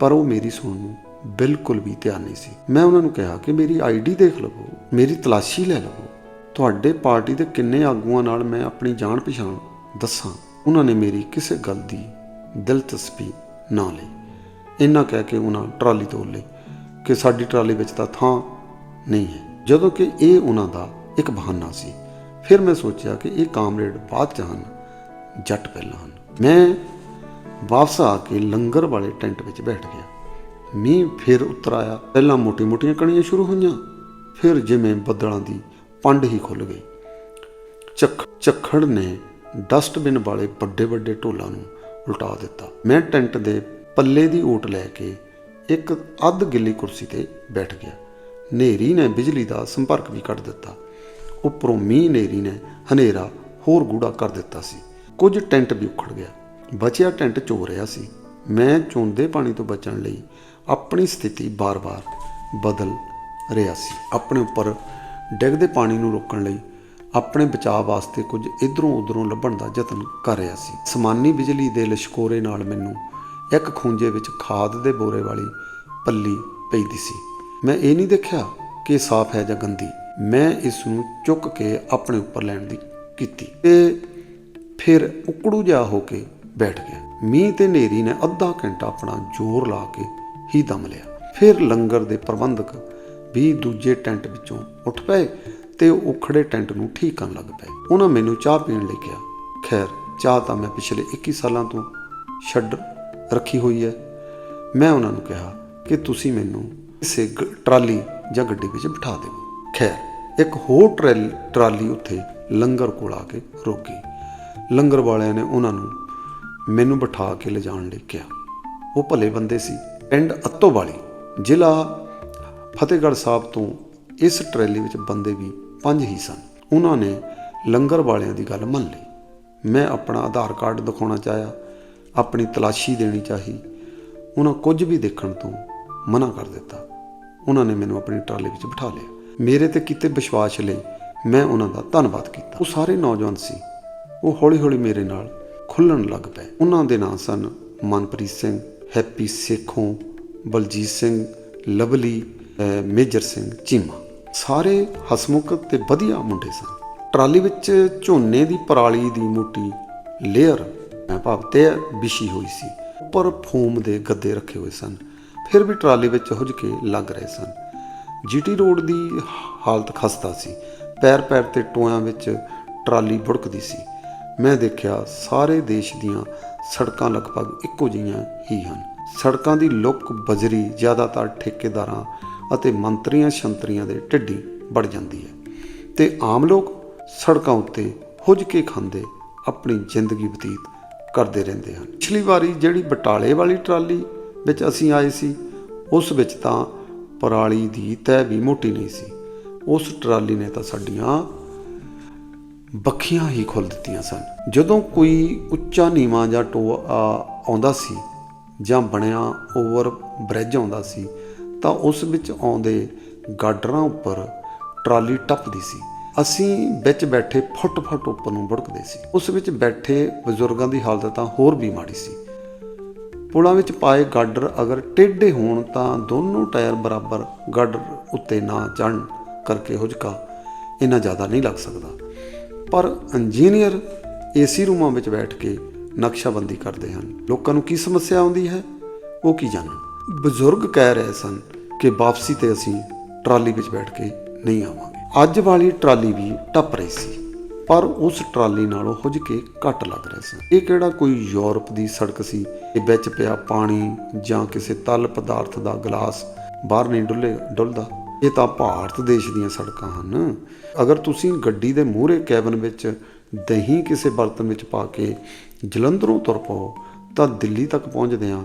ਪਰ ਉਹ ਮੇਰੀ ਸੁਣਨ ਨੂੰ ਬਿਲਕੁਲ ਵੀ ਧਿਆਨ ਨਹੀਂ ਸੀ। ਮੈਂ ਉਹਨਾਂ ਨੂੰ ਕਿਹਾ ਕਿ ਮੇਰੀ ਆਈਡੀ ਦੇਖ ਲਵੋ, ਮੇਰੀ ਤਲਾਸ਼ੀ ਲੈ ਲਵੋ। ਤੁਹਾਡੇ ਪਾਰਟੀ ਦੇ ਕਿੰਨੇ ਆਗੂਆਂ ਨਾਲ ਮੈਂ ਆਪਣੀ ਜਾਣ ਪਛਾਣ ਦੱਸਾਂ, ਉਹਨਾਂ ਨੇ ਮੇਰੀ ਕਿਸੇ ਗੱਲ ਦੀ ਦਿਲਚਸਪੀ ਨਾ ਲਈ। ਇੰਨਾ ਕਹਿ ਕੇ ਉਹਨਾਂ ਟਰਾਲੀ ਤੋੜ ਲਈ ਕਿ ਸਾਡੀ ਟਰਾਲੀ ਵਿੱਚ ਤਾਂ ਥਾਂ ਨਹੀਂ ਹੈ। ਜਦੋਂ ਕਿ ਇਹ ਉਹਨਾਂ ਦਾ ਇੱਕ ਬਹਾਨਾ ਸੀ, ਫਿਰ ਮੈਂ ਸੋਚਿਆ ਕਿ ਇਹ ਕਾਮਰੇਡ ਬਾਅਦ ਚ ਹਨ, ਜੱਟ ਪਹਿਲਾਂ ਹਨ। ਮੈਂ ਵਾਪਸ ਆ ਕੇ ਲੰਗਰ ਵਾਲੇ ਟੈਂਟ ਵਿੱਚ ਬੈਠ ਗਿਆ। ਮੀਂਹ ਫਿਰ ਉਤਰ ਆਇਆ। ਪਹਿਲਾਂ ਮੋਟੀ-ਮੋਟੀਆਂ ਕਣੀਆਂ ਸ਼ੁਰੂ ਹੋਈਆਂ, ਫਿਰ ਜਿਵੇਂ ਬੱਦਲਾਂ ਦੀ ਪੰਡ ਹੀ ਖੁੱਲ ਗਈ। ਚੱਖ ਚੱਖੜ ਨੇ ਡਸਟਬਿਨ ਵਾਲੇ ਵੱਡੇ ਵੱਡੇ ਢੋਲਾਂ ਨੂੰ ਉਲਟਾ ਦਿੱਤਾ। ਮੈਂ ਟੈਂਟ ਦੇ ਪੱਲੇ ਦੀ ਓਟ ਲੈ ਕੇ ਇੱਕ ਅੱਧ ਗਿੱਲੀ ਕੁਰਸੀ ਤੇ ਬੈਠ ਗਿਆ। ਨੇਰੀ ਨੇ ਬਿਜਲੀ ਦਾ ਸੰਪਰਕ ਵੀ ਕੱਟ ਦਿੱਤਾ। ਉੱਪਰੋਂ ਮੀਂਹ ਨੇਰੀ ਨੇ ਹਨੇਰਾ ਹੋਰ ਗੂੜਾ ਕਰ ਦਿੱਤਾ ਸੀ। ਕੁਝ ਟੈਂਟ ਵੀ ਉਖੜ ਗਿਆ। ਬਚਿਆ ਟੈਂਟ ਚੋ ਰਿਹਾ ਸੀ। ਮੈਂ ਚੋਂਦੇ ਪਾਣੀ ਤੋਂ ਬਚਣ ਲਈ ਆਪਣੀ ਸਥਿਤੀ ਬਾਰ-ਬਾਰ ਬਦਲ ਰਿਹਾ ਸੀ। ਆਪਣੇ ਉੱਪਰ ਡਿੱਗਦੇ ਪਾਣੀ ਨੂੰ ਰੋਕਣ ਲਈ ਆਪਣੇ ਬਚਾਅ ਵਾਸਤੇ ਕੁਝ ਇਧਰੋਂ ਉਧਰੋਂ ਲੱਭਣ ਦਾ ਯਤਨ ਕਰ ਰਿਹਾ ਸੀ। ਸਮਾਨੀ ਬਿਜਲੀ ਦੇ ਲਸ਼ਕੋਰੇ ਨਾਲ ਮੈਨੂੰ ਇੱਕ ਖੂੰਜੇ ਵਿੱਚ ਖਾਦ ਦੇ ਬੋਰੇ ਵਾਲੀ ਪੱਲੀ ਪਈਦੀ ਸੀ। ਮੈਂ ਇਹ ਨਹੀਂ ਦੇਖਿਆ ਕਿ ਸਾਫ਼ ਹੈ ਜਾਂ ਗੰਦੀ। ਮੈਂ ਇਸ ਨੂੰ ਚੁੱਕ ਕੇ ਆਪਣੇ ਉੱਪਰ ਲੈਣ ਦੀ ਕੀਤੀ। ਤੇ ਫਿਰ ਉਕੜੂ ਜਾ ਹੋ ਕੇ ਬੈਠ ਗਿਆ। ਮੀਂਹ ਤੇ ਨੇਰੀ ਨੇ ਅੱਧਾ ਘੰਟਾ ਆਪਣਾ ਜ਼ੋਰ ਲਾ ਕੇ ਹੀ ਦਮ ਲਿਆ। ਫਿਰ ਲੰਗਰ ਦੇ ਪ੍ਰਬੰਧਕ ਵੀ ਦੂਜੇ ਟੈਂਟ ਵਿੱਚੋਂ ਉੱਠ ਪਏ ਤੇ ਉਹ ਉਖੜੇ ਟੈਂਟ ਨੂੰ ਠੀਕ ਕਰਨ ਲੱਗ ਪਏ। ਉਹਨਾਂ ਮੈਨੂੰ ਚਾਹ ਪੀਣ ਲਈ ਕਿਹਾ, ਖੈਰ, ਚਾਹ ਤਾਂ ਮੈਂ ਪਿਛਲੇ 21 ਸਾਲਾਂ ਤੋਂ ਛੱਡ ਰੱਖੀ ਹੋਈ ਹੈ। ਮੈਂ ਉਹਨਾਂ ਨੂੰ ਕਿਹਾ ਕਿ ਤੁਸੀਂ ਮੈਨੂੰ ਕਿਸੇ ਗ- ਟਰਾਲੀ ਜਾਂ ਗੱਡੀ ਵਿੱਚ ਬਿਠਾ ਦਿਓ। ਖੈਰ, ਇੱਕ ਹੋਰ ਟਰੈਲ- ਟਰਾਲੀ ਉੱਥੇ ਲੰਗਰ ਕੋਲ ਆ ਕੇ ਰੁਕ ਗਈ। ਲੰਗਰ ਵਾਲਿਆਂ ਨੇ ਉਹਨਾਂ ਨੂੰ ਮੈਨੂੰ ਬਿਠਾ ਕੇ ਲਿਜਾਣ ਲਈ ਕਿਹਾ। ਉਹ ਭਲੇ ਬੰਦੇ ਸੀ। ਪਿੰਡ ਅੱਤੋ ਵਾਲੀ ਜ਼ਿਲ੍ਹਾ ਫਤਿਹਗੜ੍ਹ ਸਾਹਿਬ ਤੋਂ ਇਸ ਟਰੈਲੀ ਵਿੱਚ ਬੰਦੇ ਵੀ ਪੰਜ ਹੀ ਸਨ। ਉਹਨਾਂ ਨੇ ਲੰਗਰ ਵਾਲਿਆਂ ਦੀ ਗੱਲ ਮੰਨ ਲਈ। ਮੈਂ ਆਪਣਾ ਆਧਾਰ ਕਾਰਡ ਦਿਖਾਉਣਾ ਚਾਹਿਆ, ਆਪਣੀ ਤਲਾਸ਼ੀ ਦੇਣੀ ਚਾਹੀ। ਉਹਨਾਂ ਕੁਝ ਵੀ ਦੇਖਣ ਤੋਂ ਮਨਾ ਕਰ ਦਿੱਤਾ। ਉਹਨਾਂ ਨੇ ਮੈਨੂੰ ਆਪਣੀ ਟਰਾਲੀ ਵਿੱਚ ਬਿਠਾ ਲਿਆ। ਮੇਰੇ ਤੇ ਕੀਤੇ ਵਿਸ਼ਵਾਸ ਲਈ ਮੈਂ ਉਹਨਾਂ ਦਾ ਧੰਨਵਾਦ ਕੀਤਾ। ਉਹ ਸਾਰੇ ਨੌਜਵਾਨ ਸੀ। ਉਹ ਹੌਲੀ-ਹੌਲੀ ਮੇਰੇ ਨਾਲ ਖੁੱਲਣ ਲੱਗ ਪਏ। ਉਹਨਾਂ ਦੇ ਨਾਂ ਸਨ Manpreet Singh, happy Sekhon, Baljit Singh, Lovely major Singh, Cheema. ਸਾਰੇ ਹਸਮੁਖ ਤੇ ਵਧੀਆ ਮੁੰਡੇ ਸਨ। ਟਰਾਲੀ ਵਿੱਚ ਝੋਨੇ ਦੀ ਪਰਾਲੀ ਦੀ ਮੋਟੀ ਲੇਅਰ ਭਾਵ ਤੇ ਵਿਛੀ ਹੋਈ ਸੀ। ਉੱਪਰ ਫੋਮ ਦੇ ਗੱਦੇ ਰੱਖੇ ਹੋਏ ਸਨ। ਫਿਰ ਵੀ ਟਰਾਲੀ ਵਿੱਚ ਹੁਜ ਕੇ ਲੱਗ ਰਹੇ ਸਨ। ਜੀਟੀ ਰੋਡ ਦੀ ਹਾਲਤ ਖਸਤਾ ਸੀ। ਪੈਰ ਪੈਰ ਤੇ ਟੋਇਆਂ ਵਿੱਚ ਟਰਾਲੀ ਬੁੜਕਦੀ ਸੀ। ਮੈਂ ਦੇਖਿਆ ਸਾਰੇ ਦੇਸ਼ ਦੀਆਂ ਸੜਕਾਂ ਲਗਭਗ ਇੱਕੋ ਜਿਹੀਆਂ ਹੀ ਹਨ। ਸੜਕਾਂ ਦੀ ਲੁੱਕ ਬਜਰੀ ਜ਼ਿਆਦਾਤਰ ਠੇਕੇਦਾਰਾਂ ਅਤੇ ਮੰਤਰੀਆਂ ਸ਼ੰਤਰੀਆਂ ਦੇ ਢਿੱਡੀ ਵੜ ਜਾਂਦੀ ਹੈ ਤੇ ਆਮ ਲੋਕ ਸੜਕਾਂ ਉੱਤੇ ਹੁਜ ਕੇ ਖਾਂਦੇ ਆਪਣੀ ਜ਼ਿੰਦਗੀ ਬਤੀਤ ਕਰਦੇ ਰਹਿੰਦੇ ਹਨ। ਪਿਛਲੀ ਵਾਰੀ ਜਿਹੜੀ ਬਟਾਲੇ ਵਾਲੀ ਟਰਾਲੀ ਵਿੱਚ ਅਸੀਂ ਆਏ ਸੀ, ਉਸ ਵਿੱਚ ਤਾਂ ਪਰਾਲੀ ਦੀ ਤੈ ਵੀ ਮੋਟੀ ਨਹੀਂ ਸੀ। ਉਸ ਟਰਾਲੀ ਨੇ ਤਾਂ ਸਾਡੀਆਂ ਬੱਖੀਆਂ ਹੀ ਖੁੱਲ ਦਿੱਤੀਆਂ ਸਨ। ਜਦੋਂ ਕੋਈ ਉੱਚਾ ਨੀਵਾਂ ਜਾਂ ਟੋ ਆਉਂਦਾ ਸੀ ਜਾਂ ਬਣਿਆ ਓਵਰ ਬ੍ਰਿਜ ਆਉਂਦਾ ਸੀ, ਤਾਂ ਉਸ ਵਿੱਚ ਆਉਂਦੇ ਗਾਡਰਾਂ ਉੱਪਰ ਟਰਾਲੀ ਟੱਪਦੀ ਸੀ। ਅਸੀਂ ਵਿੱਚ ਬੈਠੇ ਫੁੱਟ-ਫੁੱਟ ਉੱਪਰ ਨੂੰ ਬੁੜਕਦੇ ਸੀ। ਉਸ ਵਿੱਚ ਬੈਠੇ ਬਜ਼ੁਰਗਾਂ ਦੀ ਹਾਲਤ ਤਾਂ ਹੋਰ ਵੀ ਮਾੜੀ ਸੀ। ਪੁਲਾਂ ਵਿੱਚ ਪਾਏ ਗਾਡਰ ਅਗਰ ਟੇਢੇ ਹੋਣ, ਤਾਂ ਦੋਨੋਂ ਟਾਇਰ ਬਰਾਬਰ ਗਾਡਰ ਉੱਤੇ ਨਾ ਚੜ੍ਹਨ ਕਰਕੇ ਹੁਜਕਾ ਇੰਨਾ ਜ਼ਿਆਦਾ ਨਹੀਂ ਲੱਗ ਸਕਦਾ। ਪਰ ਇੰਜੀਨੀਅਰ ਏਸੀ ਰੂਮਾਂ ਵਿੱਚ ਬੈਠ ਕੇ ਨਕਸ਼ਾਬੰਦੀ ਕਰਦੇ ਹਨ। ਲੋਕਾਂ ਨੂੰ ਕੀ ਸਮੱਸਿਆ ਆਉਂਦੀ ਹੈ? ਉਹ ਕੀ ਜਾਣਨ? ਬਜ਼ੁਰਗ ਕਹਿ ਰਹੇ ਸਨ ਕਿ ਵਾਪਸੀ ਤੇ ਅਸੀਂ ਟਰਾਲੀ ਵਿੱਚ ਬੈਠ ਕੇ ਨਹੀਂ ਆਵਾਂਗੇ। ਅੱਜ ਵਾਲੀ ਟਰਾਲੀ ਵੀ ਟੱਪ ਰਹੀ ਸੀ, ਪਰ ਉਸ ਟਰਾਲੀ ਨਾਲੋਂ ਹੁਜ ਕੇ ਘੱਟ ਲੱਗ ਰਿਹਾ ਸੀ ਇਹ ਕਿਹੜਾ ਕੋਈ ਯੂਰਪ ਦੀ ਸੜਕ ਸੀ? ਇਹ ਵਿੱਚ ਪਿਆ ਪਾਣੀ ਜਾਂ ਕਿਸੇ ਤਲ ਪਦਾਰਥ ਦਾ ਗਲਾਸ ਬਾਹਰ ਨਹੀਂ ਡੁੱਲੇ ਡੁੱਲਦਾ? ਇਹ ਤਾਂ ਭਾਰਤ ਦੇਸ਼ ਦੀਆਂ ਸੜਕਾਂ ਹਨ। ਅਗਰ ਤੁਸੀਂ ਗੱਡੀ ਦੇ ਮੂਹਰੇ ਕੈਬਨ ਵਿੱਚ ਦਹੀਂ ਕਿਸੇ ਬਰਤਨ ਵਿੱਚ ਪਾ ਕੇ ਜਲੰਧਰੋਂ ਤੁਰ ਪਾਓ, ਤਾਂ ਦਿੱਲੀ ਤੱਕ ਪਹੁੰਚਦਿਆਂ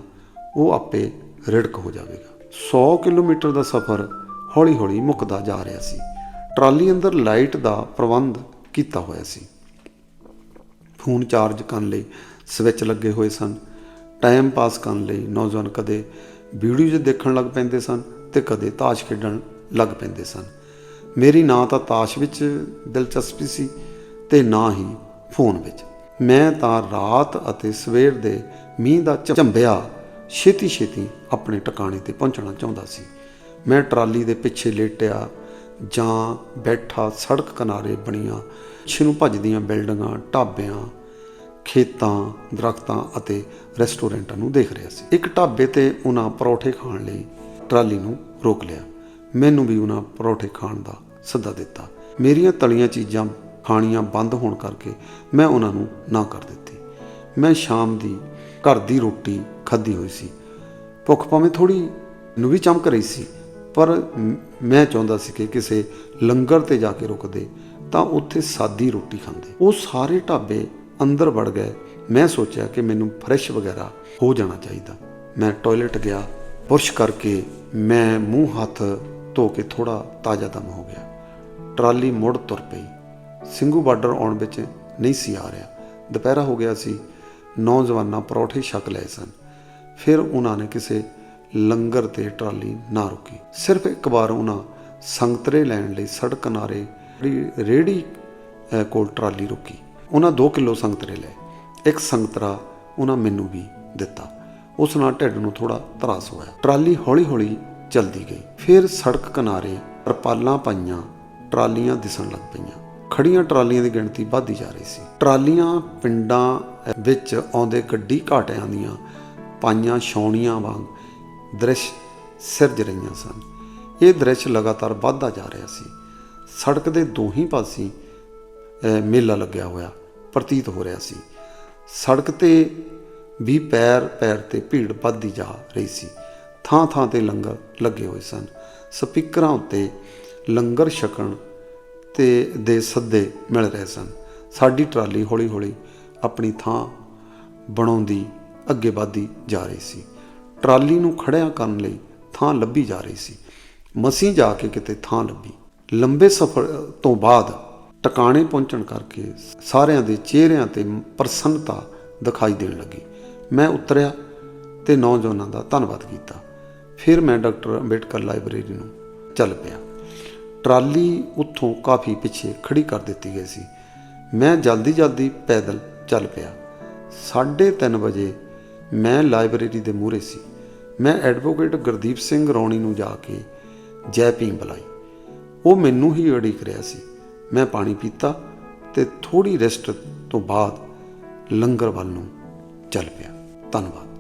ਉਹ ਆਪੇ ਰਿੜਕ ਹੋ ਜਾਵੇਗਾ। 100 ਕਿਲੋਮੀਟਰ ਦਾ ਸਫ਼ਰ ਹੌਲੀ-ਹੌਲੀ ਮੁੱਕਦਾ ਜਾ ਰਿਹਾ ਸੀ। ਟਰਾਲੀ ਅੰਦਰ ਲਾਈਟ ਦਾ ਪ੍ਰਬੰਧ ਕੀਤਾ ਹੋਇਆ ਸੀ। ਫੋਨ ਚਾਰਜ ਕਰਨ ਲਈ ਸਵਿਚ ਲੱਗੇ ਹੋਏ ਸਨ। ਟਾਈਮ ਪਾਸ ਕਰਨ ਲਈ ਨੌਜਵਾਨ ਕਦੇ ਵੀਡੀਓਜ਼ ਦੇਖਣ ਲੱਗ ਪੈਂਦੇ ਸਨ ਤੇ ਕਦੇ ਤਾਸ਼ ਖੇਡਣ ਲੱਗ ਪੈਂਦੇ ਸਨ। ਮੇਰੀ ਨਾ ਤਾਂ ਤਾਸ਼ ਵਿੱਚ ਦਿਲਚਸਪੀ ਸੀ ਤੇ ਨਾ ਹੀ ਫੋਨ ਵਿੱਚ। ਮੈਂ ਤਾਂ ਰਾਤ ਅਤੇ ਸਵੇਰ ਦੇ ਮੀਂਹ ਦਾ ਝੰਬਿਆ ਛੇਤੀ ਛੇਤੀ ਆਪਣੇ ਟਿਕਾਣੇ ਤੇ ਪਹੁੰਚਣਾ ਚਾਹੁੰਦਾ ਸੀ। ਮੈਂ ਟਰਾਲੀ ਦੇ ਪਿੱਛੇ ਲੇਟਿਆ ਜਾਂ ਬੈਠਾ ਸੜਕ ਕਿਨਾਰੇ ਬਣੀਆਂ ਪਿੱਛੇ ਨੂੰ ਭੱਜਦੀਆਂ ਬਿਲਡਿੰਗਾਂ, ਢਾਬਿਆਂ, ਖੇਤਾਂ, ਦਰਖਤਾਂ ਅਤੇ ਰੈਸਟੋਰੈਂਟਾਂ ਨੂੰ ਦੇਖ ਰਿਹਾ ਸੀ। ਇੱਕ ਢਾਬੇ ਤੇ ਉਹਨਾਂ ਪਰੌਠੇ ਖਾਣ ਲਈ ਟਰਾਲੀ ਨੂੰ ਰੋਕ ਲਿਆ। ਮੈਨੂੰ ਵੀ ਉਹਨਾਂ ਪਰੌਠੇ ਖਾਣ ਦਾ ਸੱਦਾ ਦਿੱਤਾ। ਮੇਰੀਆਂ ਤਲੀਆਂ ਚੀਜ਼ਾਂ ਖਾਣੀਆਂ ਬੰਦ ਹੋਣ ਕਰਕੇ ਮੈਂ ਉਹਨਾਂ ਨੂੰ ਨਾ ਕਰ ਦਿੱਤੀ। ਮੈਂ ਸ਼ਾਮ ਦੀ ਘਰ ਦੀ ਰੋਟੀ ਖਾਧੀ ਹੋਈ ਸੀ। ਭੁੱਖ ਭਾਵੇਂ ਥੋੜੀ ਨੂੰ ਵੀ ਚਮਕ ਰਹੀ ਸੀ, ਪਰ ਮੈਂ ਚਾਹੁੰਦਾ ਸੀ ਕਿ ਕਿਸੇ ਲੰਗਰ ਤੇ ਜਾ ਕੇ ਰੁਕਦੇ ਤਾਂ ਉੱਥੇ ਸਾਦੀ ਰੋਟੀ ਖਾਂਦੇ। ਉਹ ਸਾਰੇ ਢਾਬੇ ਅੰਦਰ ਵੜ ਗਏ। ਮੈਂ ਸੋਚਿਆ ਕਿ ਮੈਨੂੰ ਫਰੈਸ਼ ਵਗੈਰਾ ਹੋ ਜਾਣਾ ਚਾਹੀਦਾ। ਮੈਂ ਟਾਇਲਟ ਗਿਆ। ਬੁਰਸ਼ ਕਰਕੇ ਮੈਂ ਮੂੰਹ ਹੱਥ ਧੋ ਕੇ ਥੋੜਾ ਤਾਜ਼ਾ ਦਮ ਹੋ ਗਿਆ। ਟਰਾਲੀ ਮੁੜ ਤੁਰ ਪਈ। ਸਿੰਘੂ ਬਾਰਡਰ ਆਉਣ ਵਿੱਚ ਨਹੀਂ ਸੀ ਆ ਰਿਹਾ। ਦੁਪਹਿਰਾ ਹੋ ਗਿਆ ਸੀ। ਨੌਜਵਾਨਾਂ ਪਰੌਠੇ ਛਕ ਲਏ ਸਨ। ਫਿਰ ਉਹਨਾਂ ਨੇ ਕਿਸੇ ਲੰਗਰ ਤੇ ਟਰਾਲੀ ਨਾ ਰੁਕੀ। ਸਿਰਫ ਇੱਕ ਵਾਰ ਉਹਨਾਂ ਸੰਗਤਰੇ ਲੈਣ ਲਈ ਸੜਕ ਕਿਨਾਰੇ ਜਿਹੜੀ ਰੇੜੀ ਕੋਲ ਟਰਾਲੀ ਰੁਕੀ। ਉਹਨਾਂ 2 ਕਿਲੋ ਸੰਗਤਰੇ ਲਏ। ਇੱਕ ਸੰਗਤਰਾ ਉਹਨਾਂ ਮੈਨੂੰ ਵੀ ਦਿੱਤਾ। ਉਸ ਨਾਲ ਢਿੱਡ ਨੂੰ ਥੋੜਾ ਤਰਾਸ ਹੋਇਆ। ਟਰਾਲੀ ਹੌਲੀ-ਹੌਲੀ ਚਲਦੀ ਗਈ। ਫਿਰ ਸੜਕ ਕਿਨਾਰੇ ਤਰਪਾਲਾਂ ਪਾਈਆਂ, ਟਰਾਲੀਆਂ ਦਿਸਣ ਲੱਗ ਪਈਆਂ। ਖੜੀਆਂ ਟਰਾਲੀਆਂ ਦੀ ਗਿਣਤੀ ਵੱਧਦੀ ਜਾ ਰਹੀ ਸੀ। ਟਰਾਲੀਆਂ ਪਿੰਡਾਂ ਵਿੱਚ ਆਉਂਦੇ ਗੱਡੀ ਘਾਟਿਆਂ ਦੀਆਂ ਪਾਈਆਂ ਛਾਉਣੀਆਂ ਵਾਂਗ ਦ੍ਰਿਸ਼ ਸਿਰਜ ਰਹੀਆਂ ਸਨ। ਇਹ ਦ੍ਰਿਸ਼ ਲਗਾਤਾਰ ਵੱਧਦਾ ਜਾ ਰਿਹਾ ਸੀ। ਸੜਕ ਦੇ ਦੋਹੀਂ ਪਾਸੇ ਮੇਲਾ ਲੱਗਿਆ ਹੋਇਆ, ਪ੍ਰਤੀਤ ਹੋ ਰਿਹਾ ਸੀ। ਸੜਕ ਤੇ ਵੀ ਪੈਰ ਪੈਰ ਤੇ ਭੀੜ ਵੱਧਦੀ ਜਾ ਰਹੀ ਸੀ। ਥਾਂ ਥਾਂ ਤੇ ਲੰਗਰ ਲੱਗੇ ਹੋਏ ਸਨ। ਸਪੀਕਰਾਂ ਉੱਤੇ ਲੰਗਰ ਛਕਣ ਤੇ ਦੇ ਸੱਦੇ ਮਿਲ ਰਹੇ ਸਨ। ਸਾਡੀ ਟਰਾਲੀ ਹੌਲੀ-ਹੌਲੀ ਆਪਣੀ ਥਾਂ ਬਣਾਉਂਦੀ ਅੱਗੇ ਵਧਦੀ ਜਾ ਰਹੀ ਸੀ। ਟਰਾਲੀ ਨੂੰ ਖੜਿਆ ਕਰਨ ਲਈ ਥਾਂ ਲੱਭੀ ਜਾ ਰਹੀ ਸੀ। ਮਸੀਂ ਜਾ ਕੇ ਕਿਤੇ ਥਾਂ ਲੱਭੀ। ਲੰਬੇ ਸਫ਼ਰ ਤੋਂ ਬਾਅਦ ਟਿਕਾਣੇ ਪਹੁੰਚਣ ਕਰਕੇ ਸਾਰਿਆਂ ਦੇ ਚਿਹਰਿਆਂ ਤੇ ਪ੍ਰਸੰਨਤਾ ਦਿਖਾਈ ਦੇਣ ਲੱਗੀ। ਮੈਂ ਉਤਰਿਆ ਤੇ ਨੌਜਵਾਨਾਂ ਦਾ ਧੰਨਵਾਦ ਕੀਤਾ। ਫਿਰ ਮੈਂ ਡਾਕਟਰ ਅੰਬੇਡਕਰ ਲਾਇਬ੍ਰੇਰੀ ਨੂੰ ਚੱਲ ਪਿਆ। ਟਰਾਲੀ ਉੱਥੋਂ ਕਾਫੀ ਪਿੱਛੇ ਖੜੀ ਕਰ ਦਿੱਤੀ ਗਈ ਸੀ। ਮੈਂ ਜਲਦੀ ਜਲਦੀ ਪੈਦਲ ਚੱਲ ਪਿਆ। 3:30 ਵਜੇ ਮੈਂ ਲਾਇਬ੍ਰੇਰੀ ਦੇ ਮੂਹਰੇ ਸੀ। ਮੈਂ ਐਡਵੋਕੇਟ ਗੁਰਦੀਪ ਸਿੰਘ ਰੌਣੀ ਨੂੰ ਜਾ ਕੇ ਜੈ ਭੀਮ ਬੁਲਾਈ। ਉਹ ਮੈਨੂੰ ਹੀ ਉਡੀਕ ਰਿਹਾ ਸੀ। ਮੈਂ ਪਾਣੀ ਪੀਤਾ ਤੇ ਥੋੜੀ ਰੈਸਟ ਤੋਂ ਬਾਅਦ ਲੰਗਰ ਵੱਲ ਨੂੰ ਚੱਲ ਪਿਆ। ਧੰਨਵਾਦ।